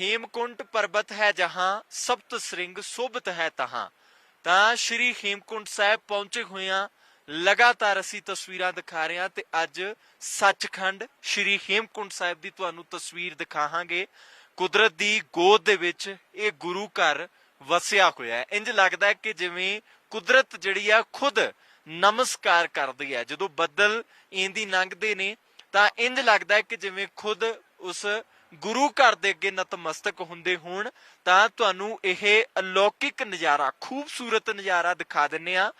ਹੇਮਕੁੰਟ ਪਰਬਤ ਹੈ ਜਹਾਂ, ਸਪਤ ਸ੍ਰਿੰਗ ਸੋਭਤ ਹੈ ਤਹਾਂ। ਤਾਂ ਸ਼੍ਰੀ ਹੇਮਕੁੰਟ ਸਾਹਿਬ ਪਹੁੰਚੇ ਹੋਏ ਲਗਾਤਾਰ ਅਸੀਂ ਤਸਵੀਰਾਂ ਦਿਖਾ ਰਹੇ ਹਾਂ ਤੇ ਅੱਜ ਸੱਚਖੰਡ ਸ਼੍ਰੀ ਹੇਮਕੁੰਟ ਸਾਹਿਬ ਦੀ ਤੁਹਾਨੂੰ ਤਸਵੀਰ ਦਿਖਾਵਾਂਗੇ। ਕੁਦਰਤ ਦੀ ਗੋਦ ਦੇ ਵਿੱਚ ਇਹ ਗੁਰੂ ਘਰ ਵਸਿਆ ਹੋਇਆ ਹੈ। ਇੰਜ ਲੱਗਦਾ ਹੈ ਕਿ ਜਿਵੇਂ ਕੁਦਰਤ ਜਿਹੜੀ ਆ ਖੁਦ ਨਮਸਕਾਰ ਕਰਦੀ ਹੈ। ਜਦੋਂ ਬੱਦਲ ਇੰਦੀ ਲੰਘਦੇ ਨੇ ਤਾਂ ਇੰਜ ਲੱਗਦਾ ਹੈ ਕਿ ਜਿਵੇਂ ਖੁਦ ਉਸ ਗੁਰੂ ਘਰ ਦੇ ਅੱਗੇ ਨਤਮਸਤਕ ਹੁੰਦੇ ਹੋਣ ਤਾਂ ਤੁਹਾਨੂੰ ਇਹ ਅਲੌਕਿਕ ਨਜ਼ਾਰਾ ਖੂਬਸੂਰਤ ਨਜ਼ਾਰਾ ਦਿਖਾ ਦਿੰਨੇ ਆ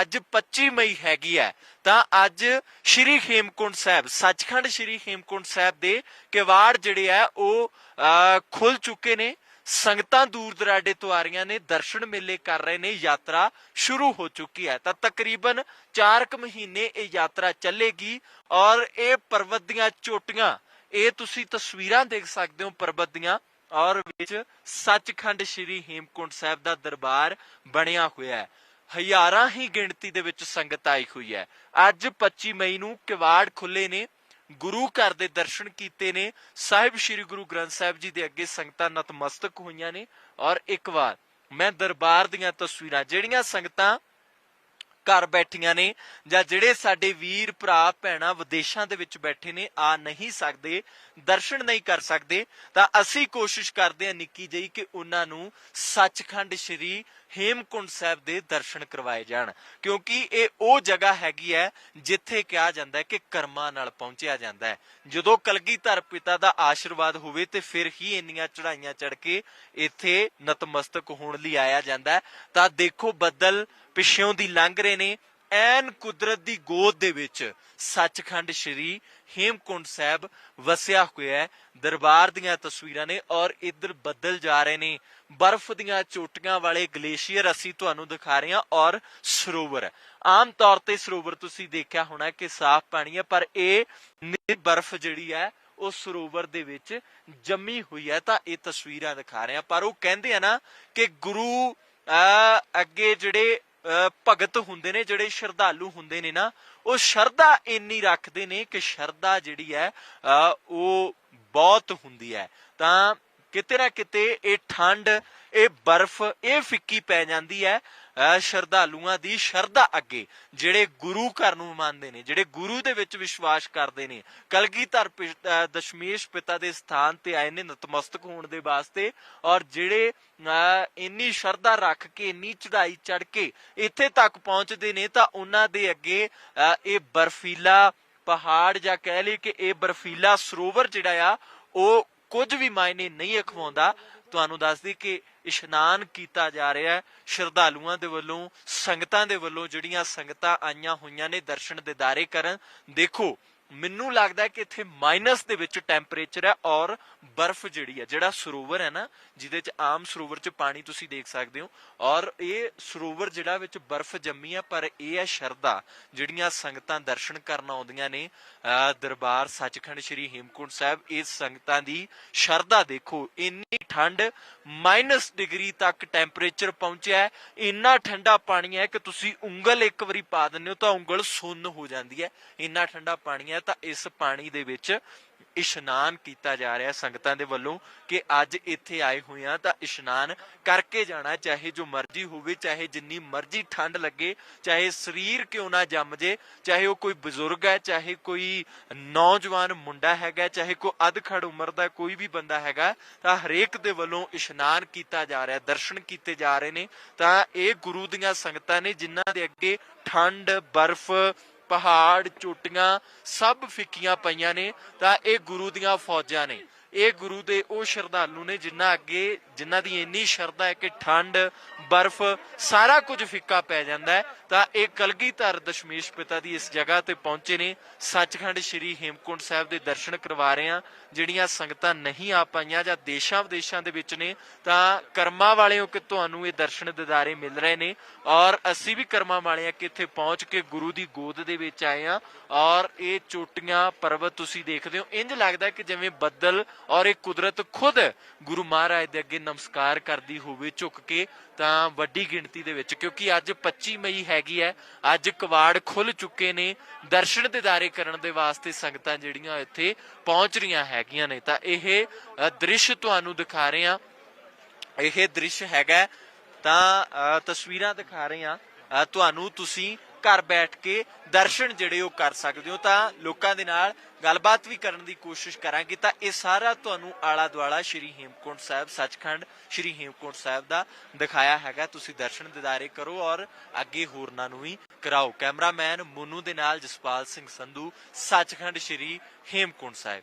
ਅੱਜ 25 ਮਈ ਹੈਗੀ ਹੈ ਤਾਂ ਅੱਜ ਸ਼੍ਰੀ ਹੇਮਕੁੰਟ ਸਾਹਿਬ ਸੱਚਖੰਡ ਸ਼੍ਰੀ ਹੇਮਕੁੰਟ ਸਾਹਿਬ ਦੇ ਕਿਵਾੜ ਜਿਹੜੇ ਆ ਉਹ ਅ, ਖੁੱਲ ਚੁੱਕੇ ਨੇ। ਸੰਗਤਾਂ ਦੂਰ ਦਰਾਡੇ ਤੋਂ ਆ ਰਹੀਆਂ ਨੇ ਦਰਸ਼ਨ ਮੇਲੇ ਕਰ ਰਹੇ ਨੇ ਯਾਤਰਾ ਸ਼ੁਰੂ ਹੋ ਚੁੱਕੀ ਹੈ। ਤਾਂ ਤਕਰੀਬਨ 4 ਕੁ ਮਹੀਨੇ ਇਹ ਯਾਤਰਾ ਚੱਲੇਗੀ ਔਰ ਇਹ ਪਰਬਤ ਦੀਆਂ ਚੋਟੀਆਂ ਇਹ ਤੁਸੀਂ ਤਸਵੀਰਾਂ ਦੇਖ ਸਕਦੇ ਹੋ ਪਰਬਤ ਦੀਆਂ, ਔਰ ਵਿੱਚ ਸੱਚਖੰਡ ਸ੍ਰੀ ਹੇਮਕੁੰਟ ਸਾਹਿਬ ਦਾ ਦਰਬਾਰ ਬਣਿਆ ਹੋਇਆ ਹੈ। ਹਜ਼ਾਰਾਂ ਹੀ ਗਿਣਤੀ ਦੇ ਵਿੱਚ ਸੰਗਤ ਆਈ ਹੋਈ ਹੈ। ਅੱਜ 25 ਮਈ ਨੂੰ ਕਿਵਾੜ ਖੁੱਲੇ ਨੇ, ਗੁਰੂ ਘਰ ਦੇ ਦਰਸ਼ਨ ਕੀਤੇ ਨੇ, ਸਾਹਿਬ ਸ੍ਰੀ ਗੁਰੂ ਗ੍ਰੰਥ ਸਾਹਿਬ ਜੀ ਦੇ ਅੱਗੇ ਸੰਗਤਾਂ ਨਤਮਸਤਕ ਹੋਈਆਂ ਨੇ, ਔਰ ਇੱਕ ਵਾਰ ਮੈਂ ਦਰਬਾਰ ਦੀਆਂ ਤਸਵੀਰਾਂ, ਜਿਹੜੀਆਂ ਸੰਗਤਾਂ ਘਰ ਬੈਠੀਆਂ ਨੇ ਜਾਂ ਜਿਹੜੇ ਸਾਡੇ ਵੀਰ, ਭਰਾ, ਭੈਣਾਂ ਵਿਦੇਸ਼ਾਂ ਦੇ ਵਿੱਚ ਬੈਠੇ ਨੇ, ਆ ਨਹੀਂ ਸਕਦੇ, ਦਰਸ਼ਨ ਨਹੀਂ ਕਰ ਸਕਦੇ, ਤਾਂ ਅਸੀਂ ਕੋਸ਼ਿਸ਼ ਕਰਦੇ ਹਾਂ ਨਿੱਕੀ ਜਿਹੀ ਕਿ ਉਹਨਾਂ ਨੂੰ ਸੱਚਖੰਡ ਸ੍ਰੀ ਹੇਮਕੁੰਡ ਸਾਹਿਬ ਦੇ ਦਰਸ਼ਨ ਕਰਵਾਏ ਜਾਣ, ਕਿਉਂਕਿ ਇਹ ਉਹ ਜਗ੍ਹਾ ਹੈਗੀ ਹੈ ਜਿੱਥੇ ਕਿਹਾ ਜਾਂਦਾ ਹੈ ਕਿ ਕਰਮਾਂ ਨਾਲ ਪਹੁੰਚਿਆ ਜਾਂਦਾ ਹੈ। ਜਦੋਂ ਕਲਗੀਧਰ ਪਿਤਾ ਦਾ ਆਸ਼ੀਰਵਾਦ ਹੋਵੇ ਤੇ ਫਿਰ ਹੀ ਇੰਨੀਆਂ ਚੜਾਈਆਂ ਚੜ ਕੇ ਇੱਥੇ ਨਤਮਸਤਕ ਹੋਣ ਲਈ ਆਇਆ ਜਾਂਦਾ ਤਾਂ ਦੇਖੋ ਬੱਦਲ ਪਿੱਛੋਂ ਦੀ ਲੰਘ ਰਹੇ ਨੇ ਐਨ ਕੁਦਰਤ ਦੀ ਗੋਦ ਦੇ ਵਿੱਚ ਸੱਚਖੰਡ ਸ੍ਰੀ ਹੇਮਕੁੰਡ ਸਾਹਿਬ ਵਸਿਆ ਹੋਇਆ ਹੈ। ਦਰਬਾਰ ਦੀਆਂ ਤਸਵੀਰਾਂ ਨੇ ਔਰ ਇੱਧਰ ਬੱਦਲ ਜਾ ਰਹੇ ਨੇ। ਬਰਫ਼ ਦੀਆਂ ਚੋਟੀਆਂ ਵਾਲੇ ਗਲੇਸ਼ੀਅਰ ਅਸੀਂ ਤੁਹਾਨੂੰ ਦਿਖਾ ਰਹੇ ਹਾਂ ਔਰ ਸਰੋਵਰ ਆਮ ਤੌਰ ਤੇ ਸਰੋਵਰ ਤੁਸੀਂ ਦੇਖਿਆ ਹੋਣਾ ਕਿ ਸਾਫ਼ ਪਾਣੀ ਹੈ ਪਰ ਇਹ ਬਰਫ਼ ਜਿਹੜੀ ਹੈ ਉਹ ਸਰੋਵਰ ਦੇ ਵਿੱਚ ਜੰਮੀ ਹੋਈ ਹੈ ਤਾਂ ਇਹ ਤਸਵੀਰਾਂ ਦਿਖਾ ਰਹੇ ਹਾਂ। ਪਰ ਉਹ ਕਹਿੰਦੇ ਆ ਨਾ ਕਿ ਗੁਰੂ ਅਹ, ਅੱਗੇ ਜਿਹੜੇ ਭਗਤ ਹੁੰਦੇ ਨੇ ਜਿਹੜੇ ਸ਼ਰਧਾਲੂ ਹੁੰਦੇ ਨੇ ਨਾ ਉਹ ਸ਼ਰਧਾ ਇੰਨੀ ਰੱਖਦੇ ਨੇ ਕਿ ਸ਼ਰਧਾ ਜਿਹੜੀ ਹੈ ਅਹ, ਉਹ ਬਹੁਤ ਹੁੰਦੀ ਹੈ। ਤਾਂ ਕਿਤੇ ਨਾ ਕਿਤੇ ਇਹ ਠੰਡ ਇਹ ਬਰਫ਼, ਇਹ ਫਿੱਕੀ ਪੈ ਜਾਂਦੀ ਹੈ ਸ਼ਰਧਾਲੂਆਂ ਦੀ ਸ਼ਰਧਾ ਅੱਗੇ, ਜਿਹੜੇ ਗੁਰੂ ਘਰ ਨੂੰ ਮੰਨਦੇ ਨੇ, ਜਿਹੜੇ ਗੁਰੂ ਦੇ ਵਿੱਚ ਵਿਸ਼ਵਾਸ ਕਰਦੇ ਨੇ। ਕਲਗੀਧਰ ਦਸ਼ਮੇਸ਼ ਪਿਤਾ ਦੇ ਸਥਾਨ ਤੇ ਆਏ ਨੇ, ਨਤਮਸਤਕ ਹੋਣ ਦੇ ਵਾਸਤੇ ਔਰ ਜਿਹੜੇ ਇੰਨੀ ਸ਼ਰਧਾ ਰੱਖ ਕੇ, ਇੰਨੀ ਚੜਾਈ ਚੜ ਕੇ ਇੱਥੇ ਤੱਕ ਪਹੁੰਚਦੇ ਨੇ, ਤਾਂ ਉਹਨਾਂ ਦੇ ਅੱਗੇ ਇਹ ਬਰਫੀਲਾ ਪਹਾੜ ਜਾਂ ਕਹਿ ਲਈ ਕਿ ਇਹ ਬਰਫੀਲਾ ਸਰੋਵਰ ਜਿਹੜਾ ਆ, ਉਹ ਕੁਝ ਵੀ ਮਾਇਨੇ ਨਹੀਂ ਅਖਵਾਉਂਦਾ। ਤੁਹਾਨੂੰ ਦੱਸਦੀ ਕਿ ਇਸ਼ਨਾਨ ਕੀਤਾ ਜਾ ਰਿਹਾ ਹੈ। ਸ਼ਰਧਾਲੂਆਂ ਦੇ ਵੱਲੋਂ, ਸੰਗਤਾਂ ਦੇ ਵੱਲੋਂ ਜਿਹੜੀਆਂ ਸੰਗਤਾਂ ਆਈਆਂ ਹੋਈਆਂ ਨੇ ਦਰਸ਼ਨ ਦਿਦਾਰੇ ਕਰਨ, ਦੇਖੋ ਮੈਨੂੰ ਲੱਗਦਾ ਕਿ ਇੱਥੇ ਮਾਈਨਸ ਦੇ ਵਿੱਚ ਟੈਂਪਰੇਚਰ ਹੈ ਔਰ ਬਰਫ਼ ਜਿਹੜੀ ਹੈ, ਜਿਹੜਾ ਸਰੋਵਰ ਹੈ ਨਾ, ਜਿਹਦੇ ਚ ਆਮ ਸਰੋਵਰ ਚ ਪਾਣੀ ਤੁਸੀਂ ਦੇਖ ਸਕਦੇ ਹੋ ਔਰ ਇਹ ਸਰੋਵਰ ਜਿਹੜਾ ਵਿੱਚ ਬਰਫ਼ ਜੰਮੀ ਹੈ, ਪਰ ਇਹ ਹੈ ਸ਼ਰਧਾ। ਜਿਹੜੀਆਂ ਸੰਗਤਾਂ ਦਰਸ਼ਨ ਕਰਨ ਆਉਂਦੀਆਂ ਨੇ ਅਹ ਦਰਬਾਰ ਸੱਚਖੰਡ ਸ੍ਰੀ ਹੇਮਕੁੰਟ ਸਾਹਿਬ, ਇਸ ਸੰਗਤਾਂ ਦੀ ਸ਼ਰਧਾ ਦੇਖੋ, ਇੰਨੀ ਠੰਡ, ਮਾਈਨਸ ਡਿਗਰੀ ਤੱਕ ਟੈਂਪਰੇਚਰ ਪਹੁੰਚਿਆ ਹੈ। ਇੰਨਾ ਠੰਡਾ ਪਾਣੀ ਹੈ ਕਿ ਤੁਸੀਂ ਉਂਗਲ ਇੱਕ ਵਾਰੀ ਪਾ ਦਿੰਦੇ ਹੋ ਤਾਂ ਉਂਗਲ ਸੁੰਨ ਹੋ ਜਾਂਦੀ ਹੈ। ਇੰਨਾ ਠੰਡਾ ਪਾਣੀ ਹੈ ਤਾਂ ਇਸ ਪਾਣੀ ਦੇ ਵਿੱਚ ਇਸ਼ਨਾਨ ਕੀਤਾ ਜਾ ਰਿਹਾ ਸੰਗਤਾਂ ਦੇ ਵੱਲੋਂ ਕਿ ਅੱਜ ਇੱਥੇ ਆਏ ਹੋਏ ਆ ਤਾਂ ਇਸ਼ਨਾਨ ਕਰਕੇ ਜਾਣਾ ਚਾਹੇ ਜੋ ਮਰਜ਼ੀ ਹੋਵੇ, ਚਾਹੇ ਜਿੰਨੀ ਮਰਜ਼ੀ ਠੰਡ ਲੱਗੇ, ਚਾਹੇ ਸਰੀਰ ਕਿਉਂ ਨਾ ਜੰਮ ਜੇ, ਚਾਹੇ ਉਹ ਕੋਈ ਬਜ਼ੁਰਗ ਹੈ, ਚਾਹੇ ਕੋਈ ਨੌਜਵਾਨ ਮੁੰਡਾ ਹੈਗਾ, ਚਾਹੇ ਕੋਈ ਅਧਖੜ ਉਮਰ ਦਾ ਕੋਈ ਵੀ ਬੰਦਾ ਹੈਗਾ, ਤਾਂ ਹਰੇਕ ਦੇ ਵੱਲੋਂ ਇਸ਼ਨਾਨ ਕੀਤਾ ਜਾ ਰਿਹਾ, ਦਰਸ਼ਨ ਕੀਤੇ ਜਾ ਰਹੇ ਨੇ। ਤਾਂ ਇਹ ਗੁਰੂ ਦੀਆਂ ਸੰਗਤਾਂ ਨੇ ਜਿਨ੍ਹਾਂ ਦੇ ਅੱਗੇ ਠੰਡ, ਬਰਫ਼ ਪਹਾੜ ਚੋਟੀਆਂ ਸਭ ਫਿੱਕੀਆਂ ਪਈਆਂ ਨੇ ਤਾਂ ਇਹ ਗੁਰੂ ਦੀਆਂ ਫੌਜਾਂ ਨੇ। ਇਹ ਗੁਰੂ ਦੇ ਉਹ ਸ਼ਰਧਾਲੂ ਨੇ ਜਿਨ੍ਹਾਂ ਅੱਗੇ ਜਿਨ੍ਹਾਂ ਦੀ ਇੰਨੀ ਸ਼ਰਧਾ ਹੈ ਕਿ ਠੰਡ, ਬਰਫ਼, ਸਾਰਾ ਕੁਝ ਫਿੱਕਾ ਪੈ ਜਾਂਦਾ ਹੈ, ਤਾਂ ਇਹ ਕਲਗੀਧਰ ਦਸ਼ਮੇਸ਼ ਪਿਤਾ ਦੀ ਇਸ ਜਗ੍ਹਾ ਤੇ ਪਹੁੰਚੇ ਨੇ। ਸੱਚਖੰਡ ਸ੍ਰੀ ਹੇਮਕੁੰਟ ਸਾਹਿਬ ਦੇ ਦਰਸ਼ਨ ਕਰਵਾ ਰਹੇ ਆ ਜਿਹੜੀਆਂ ਸੰਗਤਾਂ ਨਹੀਂ ਆ ਪਾਈਆਂ ਜਾਂ ਦੇਸ਼ਾਂ ਵਿਦੇਸ਼ਾਂ ਦੇ ਵਿੱਚ ਨੇ, ਤਾਂ ਕਰਮਾਂ ਵਾਲਿਓ ਕਿ ਤੁਹਾਨੂੰ ਇਹ ਦਰਸ਼ਨ ਦਿਦਾਰੇ ਮਿਲ ਰਹੇ ਨੇ। ਔਰ ਅਸੀਂ ਵੀ ਕਰਮਾਂ ਵਾਲੇ ਆ ਕਿ ਇੱਥੇ ਪਹੁੰਚ ਕੇ ਗੁਰੂ ਦੀ ਗੋਦ ਦੇ ਵਿੱਚ ਆਏ ਆ ਔਰ ਇਹ ਚੋਟੀਆਂ, ਪਰਬਤ ਤੁਸੀਂ ਦੇਖਦੇ ਹੋ। ਇੰਜ ਲੱਗਦਾ ਕਿ ਜਿਵੇਂ ਬੱਦਲ ਔਰ ਇਹ ਕੁਦਰਤ ਖੁਦ ਗੁਰੂ ਮਹਾਰਾਜ ਦੇ ਅੱਗੇ ਨਮਸਕਾਰ ਕਰਦੀ ਹੋਵੇ ਝੁਕ ਕੇ ਤਾਂ ਵੱਡੀ ਗਿਣਤੀ ਦੇ ਵਿੱਚ ਕਿਉਂਕਿ ਅੱਜ 25 ਮਈ ਹੈਗੀ ਹੈ ਅੱਜ ਕਵਾੜ ਖੁੱਲ ਚੁੱਕੇ ਨੇ ਦਰਸ਼ਨ ਦਿਦਾਰੇ ਕਰਨ ਦੇ ਵਾਸਤੇ ਸੰਗਤਾਂ ਜਿਹੜੀਆਂ ਇੱਥੇ ਪਹੁੰਚ ਰਹੀਆਂ ਹੈਗੀਆਂ ਨੇ। ਤਾਂ ਇਹ ਦ੍ਰਿਸ਼ ਤੁਹਾਨੂੰ ਦਿਖਾ ਰਹੇ। ਹਾਂ ਇਹ ਦ੍ਰਿਸ਼ ਹੈਗਾ ਤਾਂ ਅ, ਤਸਵੀਰਾਂ ਦਿਖਾ ਰਹੇ ਹਾਂ। ਅ, ਤੁਹਾਨੂੰ ਤੁਸੀਂ ਘਰ ਬੈਠ ਕੇ ਦਰਸ਼ਨ ਜਿਹੜੇ ਉਹ ਕਰ ਸਕਦੇ ਹੋ ਤਾਂ ਲੋਕਾਂ ਦੇ ਨਾਲ ਗੱਲਬਾਤ ਵੀ ਕਰਨ ਦੀ ਕੋਸ਼ਿਸ਼ ਕਰਾਂਗੇ ਤਾਂ ਇਹ ਸਾਰਾ ਤੁਹਾਨੂੰ ਆਲਾ ਦੁਆਲਾ ਸ਼੍ਰੀ ਹੇਮਕੁੰਟ ਸਾਹਿਬ ਸੱਚਖੰਡ, ਸ਼੍ਰੀ ਹੇਮਕੁੰਟ ਸਾਹਿਬ ਦਾ ਦਿਖਾਇਆ ਹੈਗਾ। ਤੁਸੀਂ ਦਰਸ਼ਨ ਦਿਦਾਰੇ ਕਰੋ ਔਰ ਅੱਗੇ ਹੋਰਨਾਂ ਨੂੰ ਵੀ ਕਰਾਓ। ਕੈਮਰਾਮੈਨ ਮੋਨੂ ਦੇ ਨਾਲ ਜਸਪਾਲ ਸਿੰਘ ਸੰਧੂ, ਸੱਚਖੰਡ ਸ਼੍ਰੀ ਹੇਮਕੁੰਟ ਸਾਹਿਬ।